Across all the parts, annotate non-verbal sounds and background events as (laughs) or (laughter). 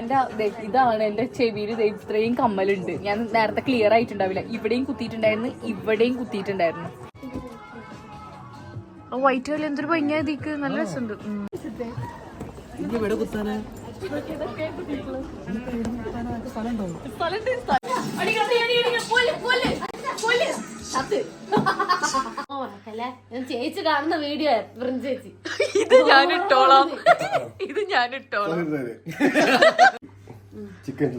എന്റെ ദേ ഇതാണ് എന്റെ ചെവിയിൽ ദേ ഇത്രയും കമ്മലുണ്ട്. ഞാൻ നേരത്തെ ക്ലിയർ ആയിട്ടുണ്ടാവില്ല. ഇവിടെയും കുത്തിയിട്ടുണ്ടായിരുന്നു ഇവിടെയും കുത്തിയിട്ടുണ്ടായിരുന്നു. വൈറ്റ് കളി എന്തൊരു ഭംഗിയാ ഇതിക്ക്. നല്ല രസമുണ്ട്. ഉം. ചേച്ചി കാണുന്ന വീഡിയോ ചേച്ചി. ഇത് ഞാൻ ഇട്ടോളാം (laughs) ഇത് ഞാൻ ഇട്ടോളാം (laughs) ചിക്കൻ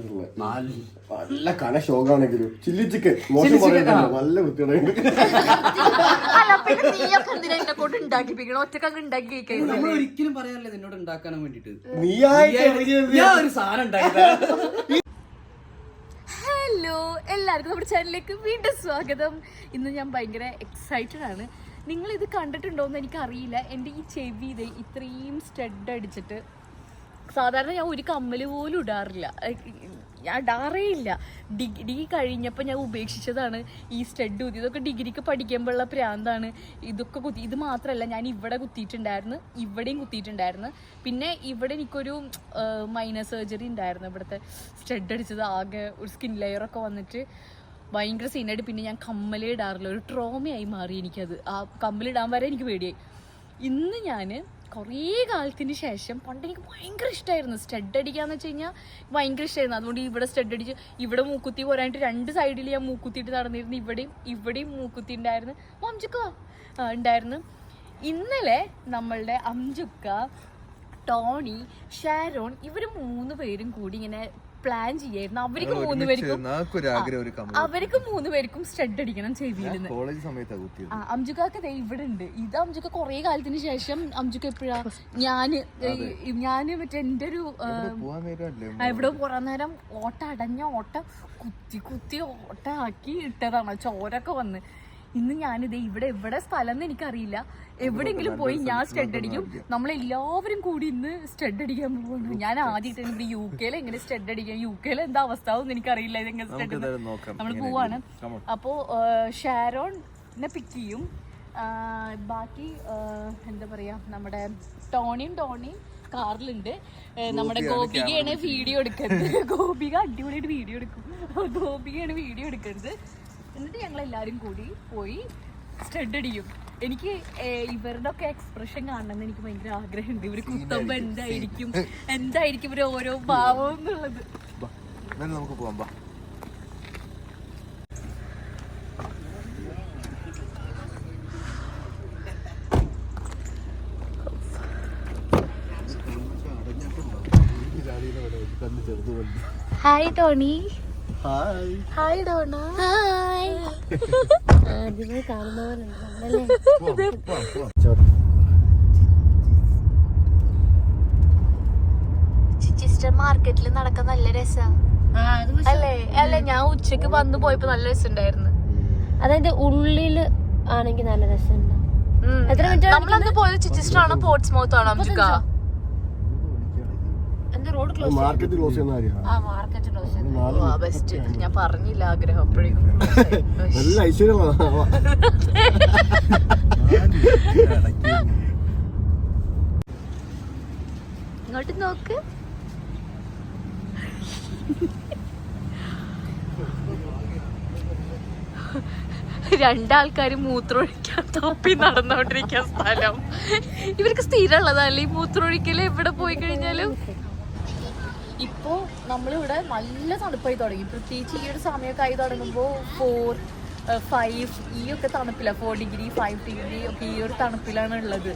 നല്ല കല ഷോക്കാണെങ്കിലും ചില്ലി ചിക്കൻ. മോശം പറയണ്ടല്ലോ നല്ല നമ്മൾ ഒരിക്കലും പറയാറില്ല നിന്നോട് വേണ്ടിട്ട് ഒരു സാധനം ഉണ്ടാക്കി ഹലോ എല്ലാവർക്കും നമ്മുടെ ചാനലിലേക്ക് വീണ്ടും സ്വാഗതം. ഇന്ന് ഞാൻ ഭയങ്കര എക്സൈറ്റഡ് ആണ്. നിങ്ങൾ ഇത് കണ്ടിട്ടുണ്ടോ എന്ന് എനിക്കറിയില്ല. എന്റെ ഈ ചെവി ഇത് ഇത്രയും സ്റ്റഡ് അടിച്ചിട്ട് സാധാരണ ഞാൻ ഒരു കമ്മൽ പോലും ഇടാറില്ല. ഞാൻ ഡാറേയില്ല ഡിഗ്രി കഴിഞ്ഞപ്പോൾ ഞാൻ ഉപേക്ഷിച്ചതാണ് ഈ സ്റ്റഡ് കുത്തി ഇതൊക്കെ ഡിഗ്രിക്ക് പഠിക്കുമ്പോഴുള്ള പ്രാന്താണ്. ഇതൊക്കെ കുത്തി ഇത് മാത്രമല്ല ഞാൻ ഇവിടെ കുത്തിയിട്ടുണ്ടായിരുന്നു ഇവിടെയും കുത്തിയിട്ടുണ്ടായിരുന്നു. പിന്നെ ഇവിടെ എനിക്കൊരു മൈനർ സർജറി ഉണ്ടായിരുന്നു ഇവിടുത്തെ സ്റ്റഡ് അടിച്ചത്. ആകെ ഒരു സ്കിൻ ലെയറൊക്കെ വന്നിട്ട് ഭയങ്കര സീനായിട്ട് പിന്നെ ഞാൻ കമ്മലേ ഇടാറില്ല. ഒരു ട്രോമയായി മാറി എനിക്കത്. ആ കമ്മലിടാൻ വരെ എനിക്ക് പേടിയായി. ഇന്ന് ഞാൻ കുറേ കാലത്തിന് ശേഷം പണ്ട് എനിക്ക് ഭയങ്കര ഇഷ്ടമായിരുന്നു സ്റ്റഡ് അടിക്കാന്ന് വെച്ച് കഴിഞ്ഞാൽ ഭയങ്കര ഇഷ്ടമായിരുന്നു അതുകൊണ്ട് ഇവിടെ സ്റ്റഡ് അടിച്ച് ഇവിടെ മൂക്കുത്തി പോരായിട്ട് രണ്ട് സൈഡിൽ ഞാൻ മൂക്കുത്തിയിട്ട് നടന്നിരുന്നു. ഇവിടെയും ഇവിടെയും മൂക്കുത്തി ഉണ്ടായിരുന്നു. അംജുക്ക ഉണ്ടായിരുന്നു. ഇന്നലെ നമ്മളുടെ അംജുക്ക ടോണി ഷാരോൺ ഇവർ മൂന്ന് പേരും കൂടി ഇങ്ങനെ പ്ലാൻ ചെയ്യായിരുന്നു. അവർക്ക് മൂന്ന് പേർക്കും അവർക്ക് മൂന്ന് പേർക്കും സ്റ്റഡ് അടിക്കണം സമയത്താ അംജുക്കാക്ക് ദേ ഇവിടെ ഉണ്ട്. ഇത് അംജുക്ക കൊറേ കാലത്തിന് ശേഷം അംജുക്ക എപ്പോഴാ ഞാൻ ഞാൻ മറ്റേ എന്റെ ഒരു എവിടെ പോറാൻ നേരം ഓട്ട അടഞ്ഞ ഓട്ട കുത്തി കുത്തി ഓട്ട ആക്കി ഇട്ടതാണ്. ചോരൊക്കെ വന്ന്. ഇന്ന് ഞാനിത് ഇവിടെ എവിടെ സ്ഥലം എന്ന് എനിക്കറിയില്ല എവിടെയെങ്കിലും പോയി ഞാൻ സ്റ്റഡ് അടിക്കും. നമ്മളെല്ലാവരും കൂടി ഇന്ന് സ്റ്റഡ് അടിക്കാൻ പോകുന്നു ഞാൻ ആദ്യമായിട്ട് ഇവിടെ യു കെയിൽ എങ്ങനെ സ്റ്റഡ് അടിക്കാം യു കെയിൽ എന്താ അവസ്ഥ എന്ന് എനിക്കറിയില്ല. ഇതെങ്ങനെ സ്റ്റഡ് നമ്മൾ പോവാണ്. അപ്പോൾ ഷാരോണിനെ പിക്ക് ചെയ്യും. ബാക്കി എന്താ പറയാ നമ്മുടെ ടോണിയും ടോണിയും കാറിലുണ്ട്. നമ്മുടെ ഗോപികയാണ് വീഡിയോ എടുക്കുന്നത്. ഗോപിക അടിപൊളിയായിട്ട് വീഡിയോ എടുക്കും. ഗോപികയാണ് വീഡിയോ എടുക്കുന്നത്. എന്നിട്ട് ഞങ്ങൾ എല്ലാവരും കൂടി പോയി സ്റ്റഡ് അടിക്കും എനിക്ക് ഇവരുടെ ഒക്കെ എക്സ്പ്രഷൻ കാണണമെന്ന് എനിക്ക് ഭയങ്കര ആഗ്രഹമുണ്ട്. ഇവർ കുത്തുമ്പോ എന്തായിരിക്കും? എന്തായിരിക്കും ഇവർ ഓരോ ഭാവം എന്നുള്ളത്? നമുക്ക് പോവാം hi Tony hi hi Donna. Hi ആദ്യമേ മാർക്കറ്റിൽ നടക്കാൻ നല്ല രസാ. ആ, അത് അല്ലേ? അല്ലെ ഞാൻ ഉച്ചയ്ക്ക് വന്നു പോയപ്പോ നല്ല രസമുണ്ടായിരുന്നു. അതായത് ഉള്ളിൽ ആണെങ്കിൽ നല്ല രസമുണ്ട്. എത്ര മിനിറ്റ് നമ്മളന്ന് പോയത് ചിച്ചിസ്റ്റർ ആണോ പോർട്സ്മൗത്ത് ആണോ അംജുക്ക? എന്താ റോഡ് ക്ലോസ് മാർക്കറ്റ് ക്ലോസ് ചെയ്യുന്ന കാര്യമാണ്. ആ മാർക്കറ്റ് ക്ലോസ് ബെസ്റ്റ് ഞാൻ പറഞ്ഞില്ല ആഗ്രഹം അപ്പോഴേക്കും. (laughs) നല്ല ഐശ്വര്യമാണ്. ഇങ്ങോട്ട് നോക്ക്. രണ്ടാൾക്കാർ മൂത്രമൊഴിക്കാൻ തപ്പി നടന്നുകൊണ്ടിരിക്കുന്ന സ്ഥലം. ഇവർക്ക് സ്ഥിരമുള്ളതല്ലേ ഈ മൂത്രമൊഴിക്കൽ? എവിടെ പോയി കഴിഞ്ഞാലും? ഇപ്പോ നമ്മളിവിടെ നല്ല തണുപ്പായി തുടങ്ങി. പ്രത്യേകിച്ച് ഈ ഒരു സമയമൊക്കെ ആയി തുടങ്ങുമ്പോൾ ഫോർ ഫൈവ് ഈ ഒക്കെ തണുപ്പില്ല ഫോർ ഡിഗ്രി ഫൈവ് ഡിഗ്രി ഒക്കെ ഈ ഒരു തണുപ്പിലാണ് ഉള്ളത്.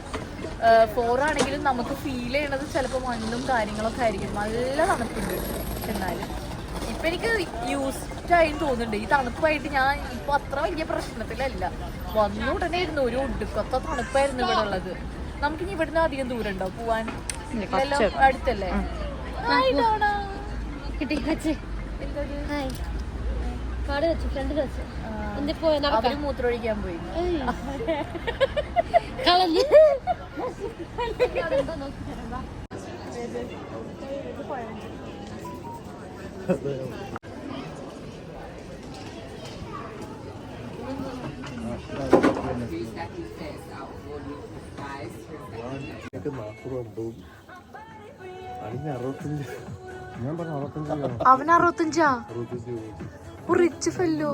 ഫോർ ആണെങ്കിലും നമുക്ക് ഫീൽ ചെയ്യണത് ചിലപ്പോൾ മണ്ണും കാര്യങ്ങളൊക്കെ ആയിരിക്കും. നല്ല തണുപ്പുണ്ട് എന്നാലും. ഇപ്പം എനിക്ക് യൂസ്ഡ് ആയി തോന്നുന്നുണ്ട്. ഈ തണുപ്പായിട്ട് ഞാൻ ഇപ്പോൾ അത്ര വലിയ പ്രശ്നത്തിലല്ല. വന്ന ഉടനെ ഇരുന്നു ഒരു ഒടുക്കത്തെ തണുപ്പായിരുന്നു ഇവിടെ ഉള്ളത്. നമുക്കിനി ഇവിടുന്ന് അധികം ദൂരം ഉണ്ടോ? പോവാൻ? അടുത്തല്ലേ. കിട്ടി വെച്ച്. എന്തത്? ഹായ് കാട് വെച്ചു ഫ്രണ്ട് വെച്ച്. എന്തി പോയ? അവർ മൂത്രമൊഴിക്കാൻ പോയി. കളഞ്ഞ്. നാൽപ്പത് അമ്പതും അവൻ അറുപത്തഞ്ചാ. റിച്ച് ഫെല്ലോ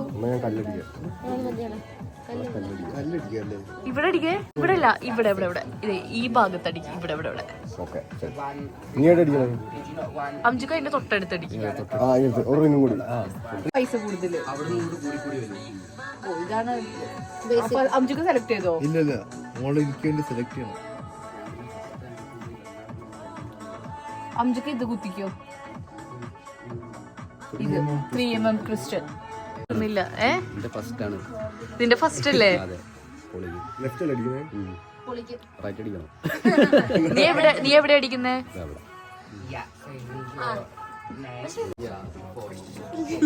ഇവിടെ അടിക്കേ? ഇവിടെ അല്ല ഇവിടെ ഇവിടെ ഇവിടെ. ഇതേ ഈ ഭാഗത്ത് അടിക്കും ഇവിടെ ഇവിടെ. ഇവിടെ അംജുക്ക് അതിന്റെ തൊട്ടടുത്ത് അടിക്കും. പൈസ കൂടുതൽ അവിടെ കൂടി കൂടി വരും. ഇതാണ് അംജുക്ക് സെലക്ട് ചെയ്തോ? ഇല്ല സെലക്ട് ചെയ്യണം. അംജുക്ക് ഇത് കുത്തിക്കോ. ഇത് ത്രീ എം എം ക്രിസ്റ്റൽ ഒന്നില്ല ഏ? എന്റെ ഫസ്റ്റ് ആണ്. ഇതിന്റെ ഫസ്റ്റ് അല്ലേ? അതെ. പൊളിക്ക്. ലെഫ്റ്റ് അല്ലേ അടിക്കുന്നത് റൈറ്റ് അടിക്കണം. (laughs) നീ എവിടെ നീ എവിടെ അടിക്കുന്നേ?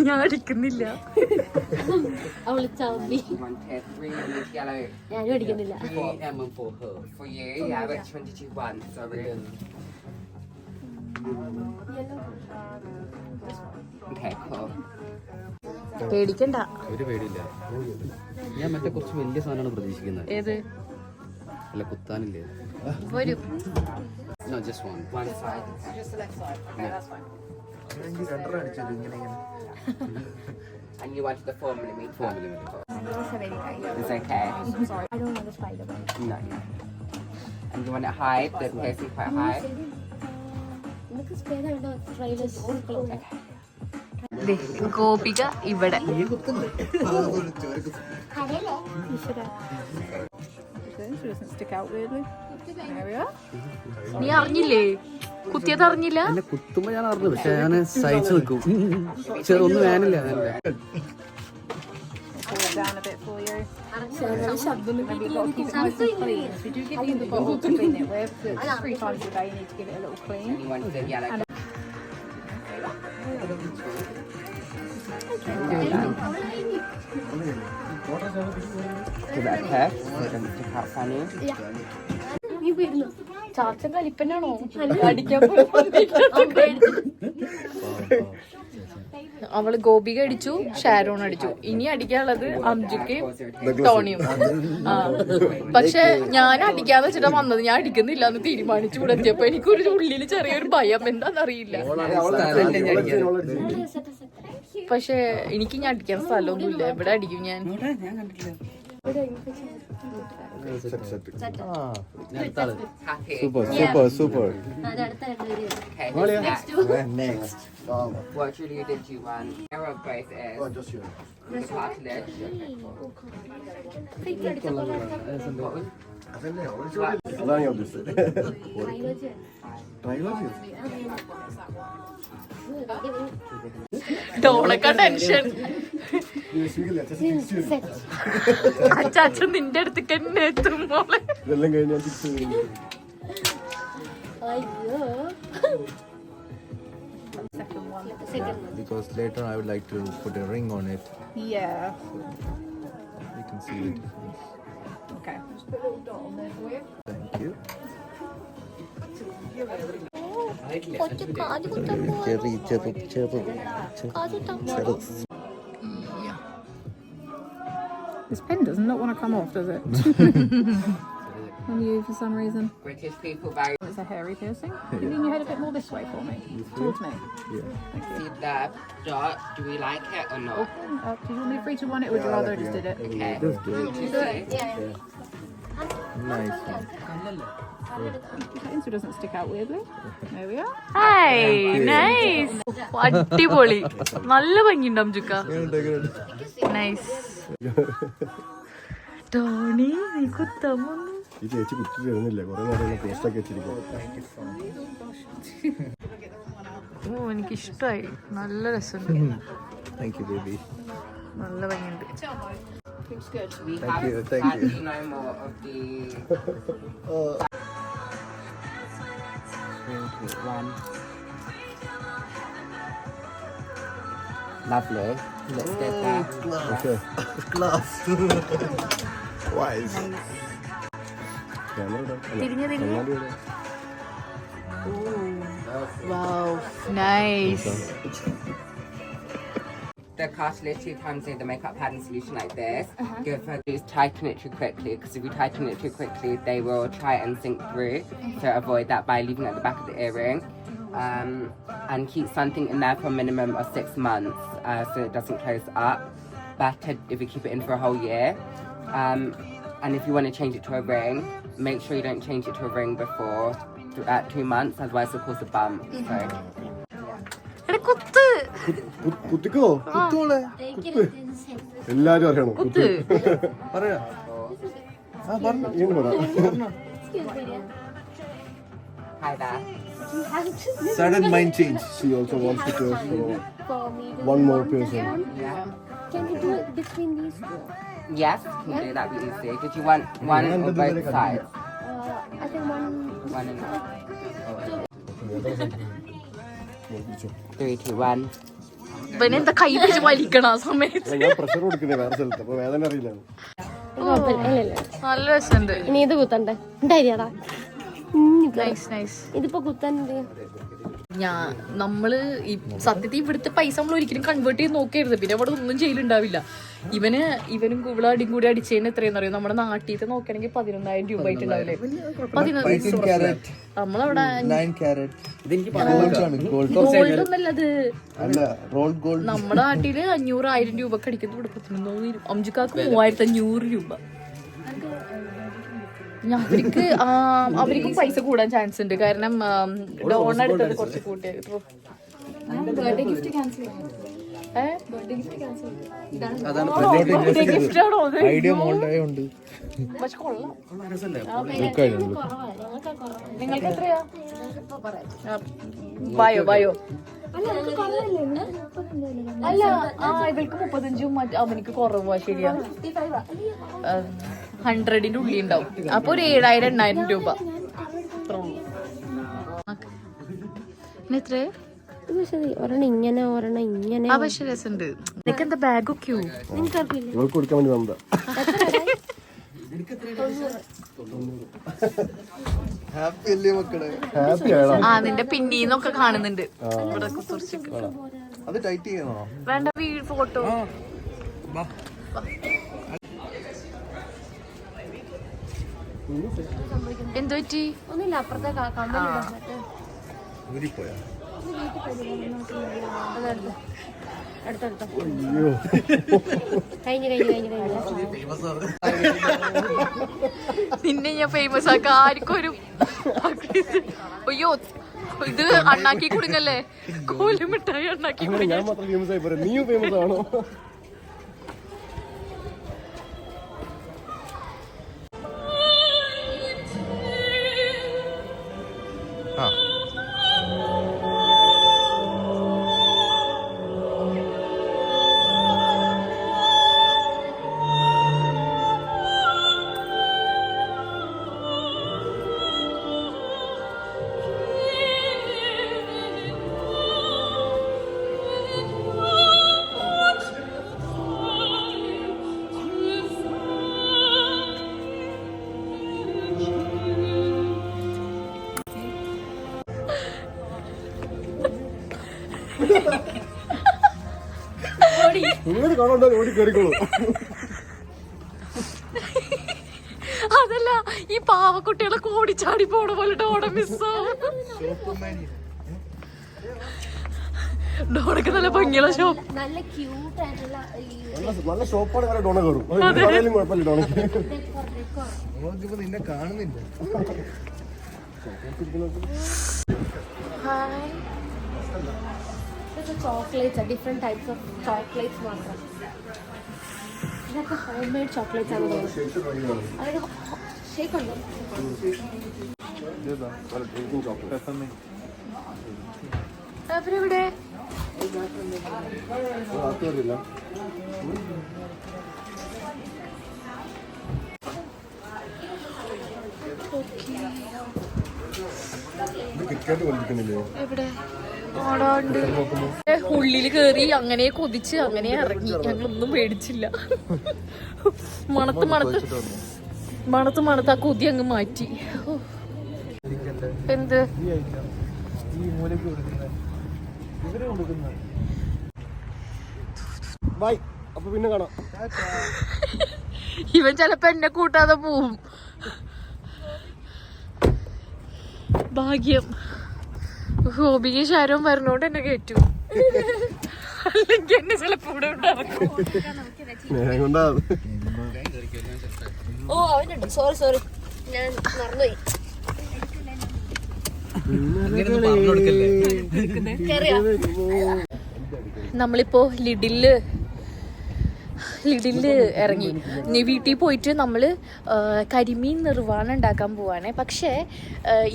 ഞാൻ അടിക്കുന്നില്ല. അവൾ. ഞാനും അടിക്കുന്നില്ല. പേടിക്കണ്ട ഒരു പേടിയില്ല ഞാൻ മറ്റേ കുറച്ച് വലിയ സാധനമാണ് പ്രതീക്ഷിക്കുന്നത് ഏത് അല്ല കുത്താനില്ലേ വരും no just one One side. രണ്ടര അടിച്ചത് ഇങ്ങനെ ഇങ്ങനെ And you wanted the four millimeter. Four millimeter It's okay. I don't want the spider No. And you want it high, the piercing quite high. Gopika ഇവിടെ. നീ അറിഞ്ഞില്ലേ? കുത്തിയത് അറിഞ്ഞില്ല? കുത്തുമ്പോ ഞാൻ അറിഞ്ഞു. പക്ഷെ ഞാൻ സഹിച്ചു നിൽക്കും ചെറൊന്നും വേനില്ല. കലിപ്പനാണോ അടിക്കാൻ അവൾ ഗോപിക അടിച്ചു ഷാരോൺ അടിച്ചു. ഇനി അടിക്കാനുള്ളത് അംജുക്ക് ടോണിയും. ആ. പക്ഷെ ഞാൻ അടിക്കാന്ന് വെച്ചിട്ടാ വന്നത്. ഞാൻ അടിക്കുന്നില്ല എന്ന് തീരുമാനിച്ചു ഇവിടെ എത്തിയപ്പോ. എനിക്കൊരു ഉള്ളിൽ ചെറിയൊരു ഭയം. എന്താന്നറിയില്ല പക്ഷെ എനിക്ക് ഞാൻ അടിക്കാൻ സ്ഥലമൊന്നുമില്ല. എവിടെ അടിക്കും ഞാൻ. സൂപ്പർ സൂപ്പർ സൂപ്പർ അത് next What Julia did you want? Arrow brace is the cartilage. അതാണ് ഞാൻ ഉദ്ദേശിച്ചത് ട്രൈലോജി ഡോണക്ക ടെൻഷൻ അച്ചാച്ചൻ നിന്റെ അടുത്തേക്ക് തന്നെ എത്തും മോളെ ഇതെല്ലാം കഴിഞ്ഞ് ഞാൻ തിരിച്ചു വരുന്നു. അയ്യോ Second because later I would like to put a ring on it. Yeah. You can see the difference. Okay. Thank you. കൊച്ചു കാല് കുത്താൻ പോവാ ചെറു ചെറു ചെറു കാല് കുത്താൻ പോവാ This pen does not want to come off, does it? (laughs) (laughs) on you for some reason. British people very It's a hairy piercing. Can you lean your head a bit more this way for me? Towards me. see that dot. Do we like it or not? Uh, do you want me to three to one it or would you rather I just did it? Okay. Nice one. Okay, so it doesn't stick out weirdly. There we are. Hi nice അടിപൊളി നല്ല ഭംഗിയുണ്ട് അംജുക്ക nice (laughs) Tony നീ കുത്താൻ വന്നു ഈ ചേച്ചി കുത്തി തരുന്നില്ല കുറെ നേരം പോസ്റ്റൊക്കെ വെച്ചിരിക്കും ഓ എനിക്ക് ഇഷ്ടമായി നല്ല രസമുണ്ട് Thank you, baby. നല്ല ഭംഗിയുണ്ട് more of the. One. Lovely. Let's get that. Okay. Class. Wise. തിരിഞ്ഞ് തിരിഞ്ഞ് wow nice The cartilage two times in the makeup pad and solution like this. Good for is tighten it too quickly because if you tighten it too quickly, they will try and sink through. So avoid that by leaving it at the back of the earring. um, and keep something in there for a minimum of six months uh, so it doesn't close up. Better if you keep it in for a whole year. Um, and if you want to change it to a ring, make sure you don't change it to a ring before th- at two months, otherwise it'll cause a bump. So. എടാ കുത്ത് കു- കുത്തിക്കോ എല്ലാരും അറിയണം കുത്ത് പറയാ ആ പറഞ്ഞു ഇങ്ങനെ പറ Hi there. Sudden mind change She also wants to pay for For me, the one more person. Yeah. Can you do it between these two? Yes, you can do that be easy. Did you want one on both sides? Uh, I think one. One and Three, two, one. ഇവനെ എന്താ കൈ പിടിച്ച് വലിക്കണ ആ സമയത്ത് ഞാൻ pressure കൊടുക്കുന്നത് വേറെ സ്ഥലത്ത് അപ്പൊ വേദന അറിയില്ല കുഴപ്പമില്ല. ഇല്ല, ഇല്ല. നല്ല രസമുണ്ട് ഇനി ഇത് കുത്തണ്ടേ ഉണ്ടായിരിക്കടാ നൈസ് നൈസ് ഇതിപ്പോ കുത്താൻ ഞാൻ നമ്മൾ ഈ സത്യത്തിൽ ഇവിടുത്തെ പൈസ നമ്മൾ ഒരിക്കലും കൺവേർട്ട് ചെയ്ത് നോക്കരുത് പിന്നെ അവിടെ ഒന്നും ചെയ്യലുണ്ടാവില്ല ഇവന് ഇവനും ഇവിടെ അടിയും കൂടി അടിച്ചതിന് എത്രയെന്ന് അറിയാം? നമ്മുടെ നാട്ടിലത്തെ നോക്കുകയാണെങ്കിൽ പതിനൊന്നായിരം രൂപ ആയിട്ടുണ്ടാവില്ലേ നമ്മളവിടെ നമ്മുടെ നാട്ടിൽ അഞ്ഞൂറ് ആയിരം രൂപ അടിക്കുന്നത് ഇവിടെ അഞ്ചുക്കാക്ക് മൂവായിരത്തി അഞ്ഞൂറ് രൂപ അവർക്ക് അവർക്കും പൈസ കൂടാൻ ചാൻസ് ഉണ്ട്. കാരണം ലോൺ എടുത്തത് കുറച്ച് കൂട്ടിയായിട്ട് ഗിഫ്റ്റ് ക്യാൻസൽ ഐഡിയ പക്ഷെ കൊള്ളാം. നിങ്ങൾക്ക് എത്രയാ? ബായോ ബായോ അല്ല ആ ഇവൾക്ക് മുപ്പത്തഞ്ചും അവനിക്ക് കുറവാ ശരിയാ. ഹൺഡ്രഡിന്റെ ഉള്ളിൽ ഉണ്ടാവും. അപ്പൊ ഒരു ഏഴായിരം എണ്ണായിരം രൂപ. അത്രേ ഒരെണ്ണം ഇങ്ങനെ ഒരെണ്ണം ഇങ്ങനെ. ആ പക്ഷെ രസമുണ്ട്. നിനക്ക് എന്താ ബാഗൊക്കെയോ ഇവൾക്ക് കൊടുക്കാൻ വേണ്ടി വന്നതാ. ഹാപ്പി അല്ലേ മക്കളെ ഹാപ്പി ആ നിന്റെ പിന്നീന്നൊക്കെ കാണുന്നുണ്ട്. ഇവിടെ അത് ടൈറ്റ് ചെയ്യണോ? വേണ്ട വീട് ഫോട്ടോ. എന്തു പറ്റി ഒന്നുമില്ല അപ്പുറത്തെ കമ്പനി ഊരിപ്പോയാ? നിന്നെ ഞാൻ ഫേമസ് ആക്ക ആർക്കൊരു അയ്യോ ഇത് അണ്ണാക്കി കുടുങ്ങല്ലേ അണ്ണാക്കി മാത്രം ഫേമസ് ആയി പറയാം നീയും ഫേമസ് ആണോ? കാണണ്ട? ഓടി കയറിക്കോളൂ അതല്ല ഈ പാവക്കുട്ടികളെ കോടിച്ചാടി പോണ പോലെ ഡോണ മിസ്സാവും ഡോണക്ക് നല്ല ഭംഗിയുള്ള ഷോപ്പ് നല്ല ക്യൂട്ട് ആയിട്ടുള്ള നല്ല ഷോപ്പാണ് ഡോണ കയറും കുഴപ്പമില്ല ഡോണക്ക് നിന്നെ കാണുന്നില്ല. Chocolates different types of chocolates മാത്രം. ഇതൊക്കെ ഹോം മെയ്ഡ് ചോക്ലേറ്റ്സ് ആണ് തോന്നുന്നത് അതായത് ഷേക്ക് ഉണ്ടോ? അവരെവിടെ കിറ്റ്കാറ്റ് കൊണ്ടിരിക്കുന്നില്ലേ? എവിടെ? ആടാണ്ട് ഉള്ളിൽ കേറി അങ്ങനെ കൊതിച്ച് അങ്ങനെ ഇറങ്ങി. ഞങ്ങളൊന്നും പേടിച്ചില്ല. മണത്ത് മണത്ത്. മണത്ത് മണത്ത് ആ കൊതി അങ്ങ് മാറ്റി. എന്ത്? ബൈ. അപ്പൊ പിന്നെ കാണാം. ഇവൻ ചെലപ്പോ എന്നെ കൂട്ടാതെ പോവും. ഭാഗ്യം. ഹോബിക്ക് ശാരവും പറഞ്ഞോണ്ട് എന്നെ കയറ്റു. അല്ലെങ്കിൽ എന്നെ ചിലപ്പോ ഇവിടെ ഉണ്ടാക്കും സ്നേഹം കൊണ്ടാ. ഓ അവനുണ്ട്. സോറി സോറി ഞാൻ മറന്നുപോയി. കേറിയോ? നമ്മളിപ്പോ ലിഡിൽ ലിഡിൽ ഇറങ്ങി. ഇനി വീട്ടിൽ പോയിട്ട് നമ്മൾ കരിമീൻ നിർവാണം ഉണ്ടാക്കാൻ പോവാണേ. പക്ഷേ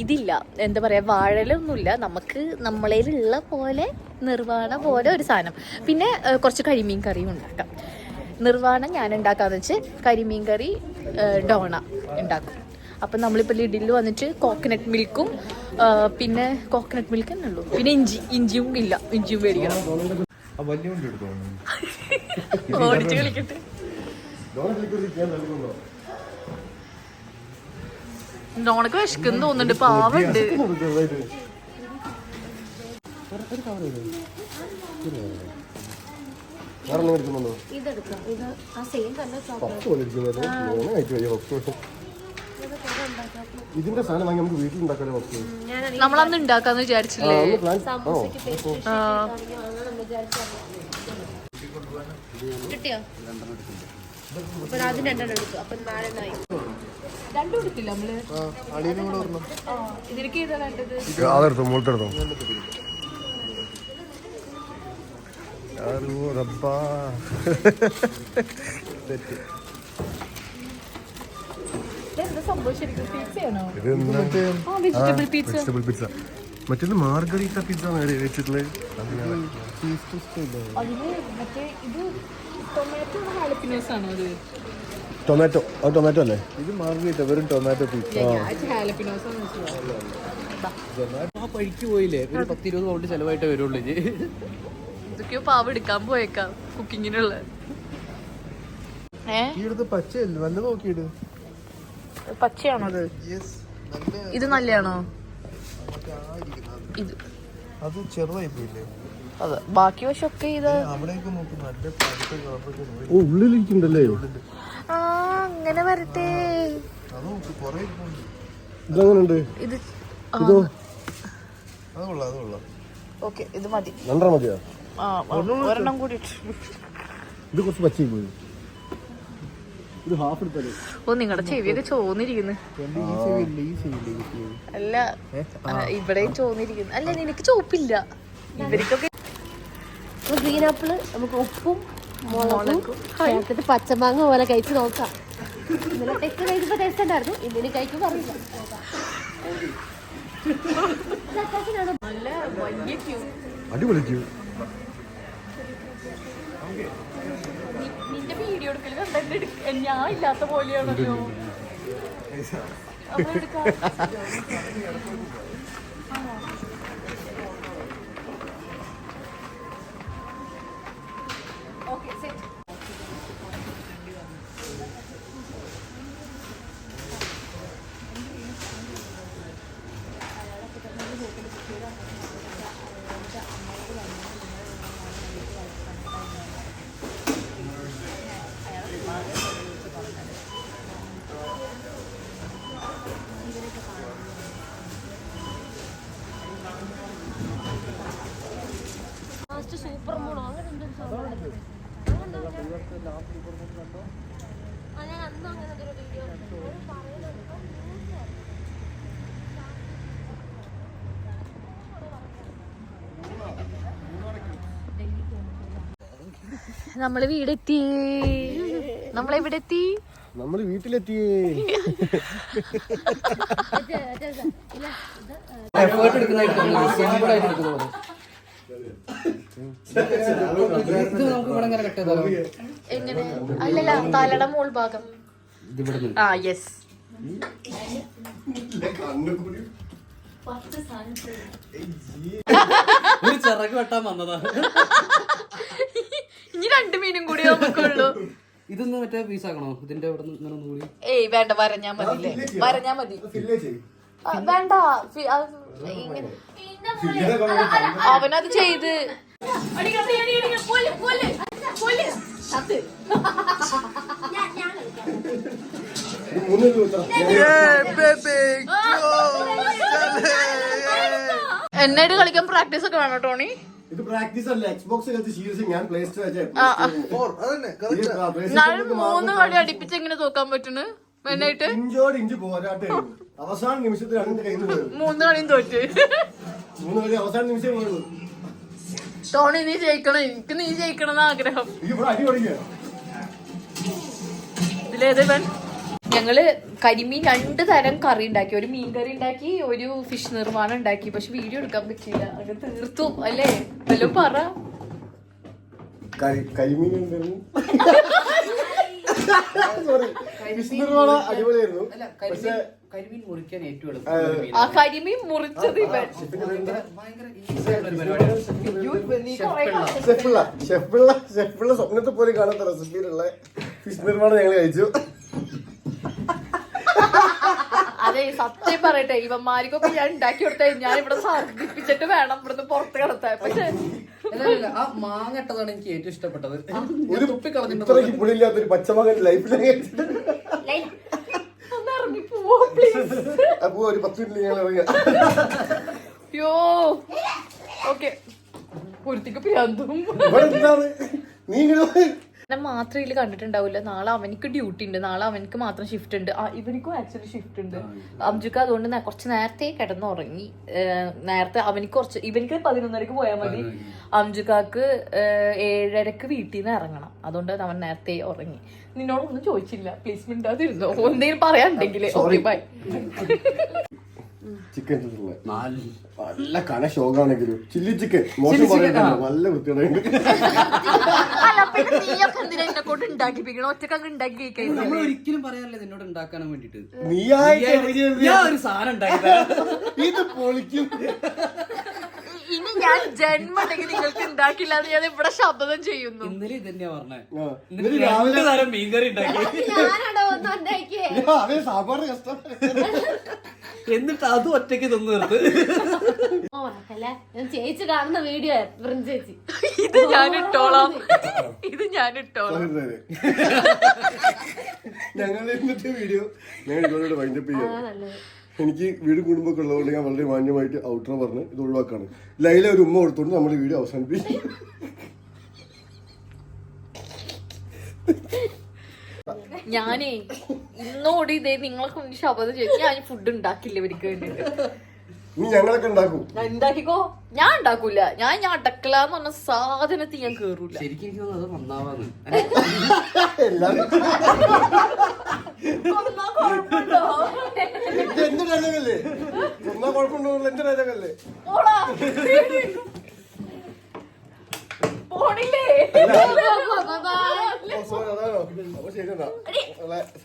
ഇതില്ല. എന്താ പറയുക വാഴലൊന്നുമില്ല. നമുക്ക് നമ്മളേലുള്ള പോലെ നിർവാണ പോലെ ഒരു സാധനം. പിന്നെ കുറച്ച് കരിമീൻ കറിയും ഉണ്ടാക്കാം. നിർവാണം ഞാൻ ഉണ്ടാക്കാന്ന് വെച്ച് കരിമീൻ കറി ഡോണ ഉണ്ടാക്കും. അപ്പം നമ്മളിപ്പോൾ ലിഡിൽ വന്നിട്ട് കോക്കനട്ട് മിൽക്കും പിന്നെ കോക്കനട്ട് മിൽക്ക് തന്നെ ഉള്ളൂ. പിന്നെ ഇഞ്ചി ഇഞ്ചിയും ഇല്ല. ഇഞ്ചിയും മേടിക്കണം. ഓടിച്ച് കളിക്കട്ടെ. വിശക്കുന്നു തോന്നുന്നുണ്ട്. പാവുണ്ട് ഇതിന്റെ സാധനം വാങ്ങി നമുക്ക് വീട്ടിൽ ഉണ്ടാക്കാലോ നമ്മളന്ന് ഉണ്ടാക്കാന്ന് വിചാരിച്ചില്ലേ? കിട്ടിയോ? അപ്പൊ ആദ്യം രണ്ടെണ്ണം എടുത്തു. അപ്പൊ നാലെണ്ണമായി രണ്ടും എടുത്തില്ല നമ്മൾ? ഇതിലേക്ക് ഏതാ വേണ്ടത്? അതെടുത്തോ ആരോ റബ്ബാ. തെറ്റ്. ഇതെന്താ സംഭവം ശരിക്കും? പിസയാണോ ഇത് വെജിറ്റബിൾ പിസ്സ വെജിറ്റബിൾ പിസ്സ മറ്റേത് മാർഗരീത്ത പിസ്സ വെച്ചിട്ടുള്ളത് ആണോ അത്? ടൊമാറ്റോ അത് ടൊമാറ്റോ അല്ലേ? ഇത് മാർഗരീത്ത വെറും ടൊമാറ്റോ പിസ്സ ഹാലപ്പിനോസ് ആണ് ആ പഴിക്ക് പോയില്ലേ? ഒരു പത്ത് ഇരുപത് പൗണ്ട് ചെലവായിട്ടേ വരുള്ളൂ ഇത്. ഇതൊക്കെയോ പാവ എടുക്കാൻ പോയേക്കാം കുക്കിങ്ങിനുള്ള പച്ചയാണോ അത്? യെസ് നല്ല ഇത് നല്ലയാണോ. ഇത് അത് ചെറുതായി പോയില്ലേ അതെ ബാക്കി വശമൊക്കെ ഇത് ഓ ഉള്ളിലിരിക്കണ്ടല്ലേ ആ അങ്ങനെ വരട്ടെ. ഇതെങ്ങനെയുണ്ട് ഇത് ഇതോ? ഓക്കെ ഇത് മതി. രണ്ടര മതിയോ? ആ ഒരെണ്ണം കൂടി ഇത് കുറച്ച് പച്ചയായി പോയി. ഇത് ഹാഫ് എടുത്തല്ലേ ഓ നിങ്ങളുടെ ചെവിയൊക്കെ ചോന്നിരിക്കുന്നു. അല്ല ഇവിടെയും ചോന്നിരിക്കുന്നു. അല്ല നിനക്ക് ചോപ്പില്ല. ഇവർക്കൊക്കെ ഗ്രീൻ ആപ്പിൾ നമുക്ക് ഉപ്പും മുളകും ചേർത്തിട്ട് പച്ചമാങ്ങ പോലെ കഴിച്ച് നോക്കാം. ഇന്നലെ ടെസ്റ്റ് കഴിച്ചപ്പോ ടേസ്റ്റ് ഉണ്ടായിരുന്നു. ഇന്നിന് കഴിക്കുമ്പോ അറിയില്ല ഇത് അത്യാവശ്യം നല്ല വലിയ ക്യൂ അടിപൊളിക്കൂ നിന്റെ വീഡിയോ എടുക്കൽ ഞാൻ ഇല്ലാത്ത പോലെയാണല്ലോ. അപ്പൊ എടുക്കാം. ലാസ്റ്റ് സൂപ്പർ മൂണോ അങ്ങനെ എന്തൊരു സംഭവം ആ, ഞാൻ അന്ന് അങ്ങനെ ഒരു വീഡിയോ പറയുന്നുണ്ട് നമ്മൾ വീടെത്തി നമ്മളെവിടെ എത്തി നമ്മൾ വീട്ടിലെത്തി എഫേർട്ട് എടുക്കുന്നതായിട്ട് സിമ്പിൾ ആയിട്ട് എടുക്കുന്ന പോലെ ഇത് നമുക്ക് ഇവിടെ ഇങ്ങനെ കട്ട് ചെയ്താലോ എങ്ങനെ അല്ലല്ല തലയുടെ മോൾ ഭാഗം ആ യെസ് ഒരു ചിറക് വെട്ടാൻ വന്നതാ ഇനി രണ്ട് മീനും കൂടി നമുക്കുള്ളൂ ഇതൊന്ന് മറ്റേ പീസ് ആക്കണോ ഇതിന്റെ അവിടെ ഒന്നുകൂടി ഏയ് വേണ്ട വരഞ്ഞാ മതി വരഞ്ഞാ മതി വേണ്ട അവനത് ചെയ്ത് എന്നായിട്ട് കളിക്കാൻ പ്രാക്ടീസ് ഒക്കെ വേണം ടോണി? ഇത് പ്രാക്ടീസ് അല്ല എക്സ്ബോക്സ് കളിച്ച് സീരിയസ് ഞാൻ പ്ലേ സ്റ്റോർ. മൂന്ന് കളി അടിപ്പിച്ച് എങ്ങനെ തോക്കാൻ പറ്റുന്നു? എന്നായിട്ട്? ഇഞ്ചോട് ഇഞ്ച് പോരാട്ടായിരുന്നു അവസാന നിമിഷത്തിൽ രണ്ട് കയ്യിൽ മൂന്ന് കളിയും തോറ്റ്. മൂന്ന് കളി അവസാന നിമിഷം പോയത് ടോണി നീ ജയിക്കണം. എനിക്ക് നീ ജയിക്കണം എന്ന് ആഗ്രഹം. ഇതിലേത് ഇവൻ? ഞങ്ങൾ കരിമീൻ രണ്ട് തരം കറി ഉണ്ടാക്കി. ഒരു മീൻ കറി ഉണ്ടാക്കി ഒരു ഫിഷ് നിർമ്മാണം ഉണ്ടാക്കി. പക്ഷെ വീഡിയോ എടുക്കാൻ പറ്റിയില്ല. അങ്ങനെ തീർത്തു അല്ലേ? വല്ല പറ. (laughs) കരിമീൻ അടിപൊളിയായിരുന്നു. പക്ഷേ കരിമീൻ മുറിക്കാൻ ഏറ്റവും ആ, എളുപ്പം ആ കരിമീൻ മുറിച്ചത് ഇവൻ. ഷെഫിള്ള സ്വപ്നത്തെ പോലെ കാണാത്ത റെസിപ്പിയിലുള്ള ഫിഷ് നിർമ്മാണം ഞങ്ങൾ കഴിച്ചു. അതെ സത്യം പറയട്ടെ ഇവന്മാർക്കൊക്കെ ഞാൻ ഉണ്ടാക്കി കൊടുത്ത ഞാൻ ഇവിടെ സർദിപ്പിച്ചിട്ട് വേണം ഇവിടുന്ന് പുറത്ത് കിടത്താൻ. പക്ഷെ ആ മാങ്ങ ഇട്ടതാണ് എനിക്ക് ഏറ്റവും ഇഷ്ടപ്പെട്ടത്. ഒരു തുപ്പി കളഞ്ഞിട്ട് പച്ചമാങ്ങ പുളിയില്ലാത്തൊരു പച്ചമകൻ ലൈഫിൽ ഒന്ന് ഇറങ്ങി പോവോ ഒരു പത്ത് മിനിറ്റ് ഞങ്ങൾ ഇറങ്ങിയ അയ്യോ. ഓക്കെ. ഒരുത്തിക്ക് പ്രാന്തും. ഇവിടെ എന്താണ് നീ മാത്രം ഇതിൽ കണ്ടിട്ടുണ്ടാവില്ല നാളെ അവനിക്ക് ഡ്യൂട്ടി ഉണ്ട്. നാളെ അവനിക്ക് മാത്രം ഷിഫ്റ്റ് ഉണ്ട്. ഇവനിക്കും ആക്ച്വലി ഷിഫ്റ്റ് ഉണ്ട്. അംജുക്ക് അതുകൊണ്ട് കുറച്ച് നേരത്തെ കിടന്നുറങ്ങി. നേരത്തെ അവനിക്ക് കുറച്ച് ഇവനിക്ക് പതിനൊന്നരക്ക് പോയാൽ മതി. അംജുക്കാക്ക് ഏഴരക്ക് വീട്ടിൽ നിന്ന് ഇറങ്ങണം. അതുകൊണ്ട് അവൻ നേരത്തെ ഉറങ്ങി. നിന്നോടൊന്നും ചോദിച്ചില്ല. പ്ലീസ് മിണ്ടാതിരുന്നോ എന്തെങ്കിലും പറയാനുണ്ടെങ്കിൽ ഓക്കെ ബൈ ചിക്കൻ നാല് നല്ല കന ഷോക്കാണെങ്കിലും ചില്ലി ചിക്കൻ മോശം പറയണ്ടല്ലോ. നല്ല വൃത്തിയുടെ ഉണ്ടാക്കി നമ്മൾ ഒരിക്കലും പറയാറില്ല നിന്നോട് ഉണ്ടാക്കാനും വേണ്ടിട്ട് നീ ഒരു സാധനം ഉണ്ടാക്കിയത് ഇത് പൊളിക്കും. ഇനി ഞാൻ ജന്മണ്ടെങ്കിൽ നിങ്ങൾക്ക് ഉണ്ടാക്കില്ല എന്ന് ഞാൻ ഇവിടെ ശബ്ദം ചെയ്യുന്നു. ഇന്നലെ ഇതന്നെയാ പറഞ്ഞത് രാവിലെ തരം മീൻകറി ഉണ്ടാക്കി. ഞാനാണോ ഒന്നും ഉണ്ടാക്കിയേ ആ, അതേ സാമ്പാറ് കഷ്ടം എന്നിട്ട് അത് ഒറ്റയ്ക്ക് തിന്നു നിർത്ത് ഞാൻ ചേച്ചി കാണുന്ന വീഡിയോ ചേച്ചി. ഇത് ഞാൻ ഇട്ടോളാം. ഇത് ഞാൻ ഇട്ടോളാം. ഞങ്ങൾ വീഡിയോ ഞങ്ങൾ ഇതോടെ വൈൻഡപ്പ് ചെയ്യാം. എനിക്ക് വീട് കുടുംബമൊക്കെ ഉള്ളതുകൊണ്ട് ഞാൻ വളരെ മാന്യമായിട്ട് ഔട്ടർ പറഞ്ഞ് ഇത് ഒഴിവാക്കാണ്. ലൈല ഒരു ഉമ്മ കൊടുത്തോണ്ട് നമ്മുടെ വീട് അവസാനിപ്പിക്കും. ഞാനേ ഇന്നോടി ഇതേ നിങ്ങളെ കൊണ്ട് ശബ്ദം ചെയ്തു ഞാൻ ഫുഡ് ഉണ്ടാക്കില്ല ഇവർക്ക് ഇനി ഞങ്ങളൊക്കെ ഉണ്ടാക്കും. ഞാൻ ഉണ്ടാക്കിക്കോ? ഞാൻ ഉണ്ടാക്കൂല. ഞാൻ ഞാൻ അടക്കള എന്ന് പറഞ്ഞ സാധനത്തിൽ ഞാൻ കേറൂല. ശരിക്കും എനിക്ക് തോന്നുന്നു അത് നന്നാവാന്ന്. എല്ലാവരും ഒന്നാ കുഴപ്പമുണ്ടോ? ഇത് എന്റെ ഡയലോഗല്ലേ ഒന്നാ കുഴപ്പമുണ്ടോ എന്റെ ഡയലോഗല്ലേ പോടാ. പോണില്ലേ? സോറി അതാണോ അപ്പൊ ശരി എന്നാ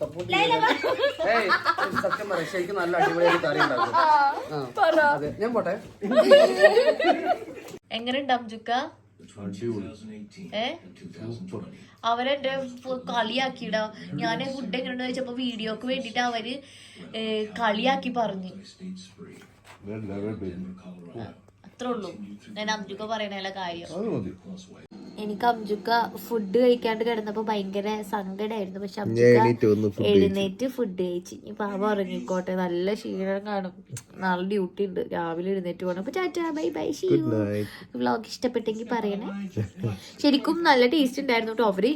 സപ്പോർട്ട് ഏയ്, സത്യം പറയാം ശരിക്കും നല്ല അടിപൊളിയായിട്ട് കറി ഉണ്ടാക്കും. ആ. പറ. അതെ ഞാൻ പോട്ടെ. എങ്ങനെയുണ്ട് അംജുക്ക അവരെന്റെ കളിയാക്കിടാ ഞാൻ ഫുഡ് എങ്ങനെയുണ്ട് ചോദിച്ചപ്പോ വീഡിയോക്ക് വേണ്ടിട്ട് അവർ കളിയാക്കി പറഞ്ഞു. അത്രേ ഉള്ളൂ. ഞാൻ അംജുക്ക പറയണ കാര്യം. അത് മതി. എനിക്ക് അംജുക്ക ഫുഡ് കഴിക്കാണ്ട് കിടന്നപ്പോ ഭയങ്കര സങ്കടമായിരുന്നു പക്ഷെ അംജുക്ക എഴുന്നേറ്റ് ഫുഡ് കഴിച്ച്. ഇനി പാപ ഉറങ്ങിക്കോട്ടെ. നല്ല ക്ഷീണം കാണും. നാളെ ഡ്യൂട്ടി ഉണ്ട്. രാവിലെ എഴുന്നേറ്റ് പോകണം അപ്പൊ ചാറ്റാ ബൈ ബൈ വ്ളോഗ് ഇഷ്ടപ്പെട്ടെങ്കിൽ പറയണേ. ശരിക്കും നല്ല ടേസ്റ്റ് ഉണ്ടായിരുന്നു കേട്ടോ അവർ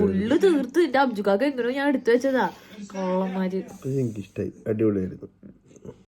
ഫുള്ള് തീർത്ത്. എന്റെ അംജുക്കാക്ക് എങ്ങനെയോ ഞാൻ എടുത്തു വെച്ചതാ. കോളമാര് എനിക്കിഷ്ടായി. അടിപൊളിയായിരുന്നു.